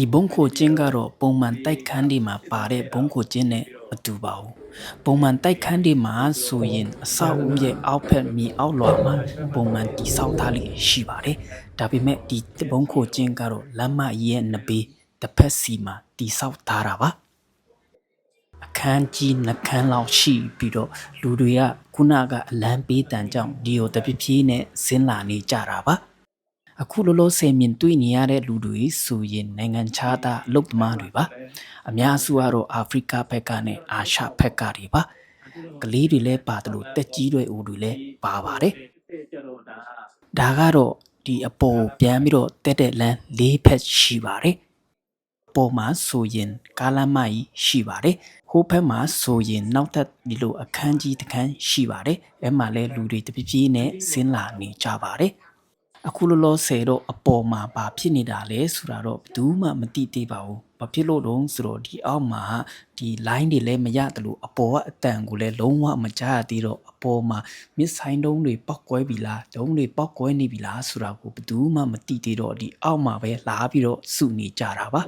ဒီဘုံခိုကျင်းကတော့ပုံမှန်တိုက်ခန်းတွေမှာပါတဲ့ဘုံခိုကျင်းနဲ့မတူပါဘူးပုံမှန်တိုက်ခန်းတွေမှာဆိုရင်အဆောက်အဦရဲ့အောက်ဖက်မြေအောက်လွှာမှာပုံမှန်တိဆောက်ထားလိရှိပါတယ်ဒါပေမဲ့ဒီဘုံခိုကျင်းကတော့လမ်းမကြီးရဲ့နှစ်ဘေးတစ်ဖက်စီမှာတိဆောက်ထားတာပါအခန်းကြီးနှခန်းလောက်ရှိပြီးတော့လူတွေကခုနကအလံပေးတန်ကြောင့်ဒီကိုတပြည့်ပြည့်နဲ့ဆင်းလာနေကြတာပါ အခုလောလောဆယ်မြင်တွေ့နေရတဲ့လူတွေဆိုရင်နိုင်ငံခြားသားအလုပ်သမားတွေပါအများစုကတော့အာဖရိကဘက်ကနဲ့အာရှဘက်ကတွေပါကလေးတွေလည်းပါတယ်လို့တက်ကြီးတွေဦးတွေလည်းပါပါတယ်ဒါကတော့ဒီအပေါ်ပြန်ပြီးတော့တက်တဲ့လမ်း၄ဖက်ရှိပါတယ်ပေါ်မှာဆိုရင်ကားလမ်းမကြီးရှိပါတယ်ဟိုဘက်မှာဆိုရင်နောက်ထပ်ဒီလိုအခန်းကြီးတစ်ခန်းရှိပါတယ်အဲမှာလဲလူတွေတပြည့်ပြည့်နဲ့ဆင်းလာနေကြပါတယ် အခုလောလောဆယ်တော့အပေါ်မှာဘာဖြစ်နေတာလဲဆိုတာတော့ဘယ်သူမှမသိသေးပါဘူးဘာဖြစ်လို့တော့ဆိုတော့ဒီအောက်မှာဒီ line တွေလည်းမရတယ်လို့အပေါ်ကအတန်ကိုလည်းလုံးဝမကြားရသေးတော့အပေါ်မှာမြစ်ဆိုင်တုံးတွေပောက်ကွဲပြီလားတုံးတွေပောက်ကွဲနေပြီလားဆိုတာကိုဘယ်သူမှမသိသေးတော့ဒီအောက်မှာပဲလာပြီးတော့စုနေကြတာပါ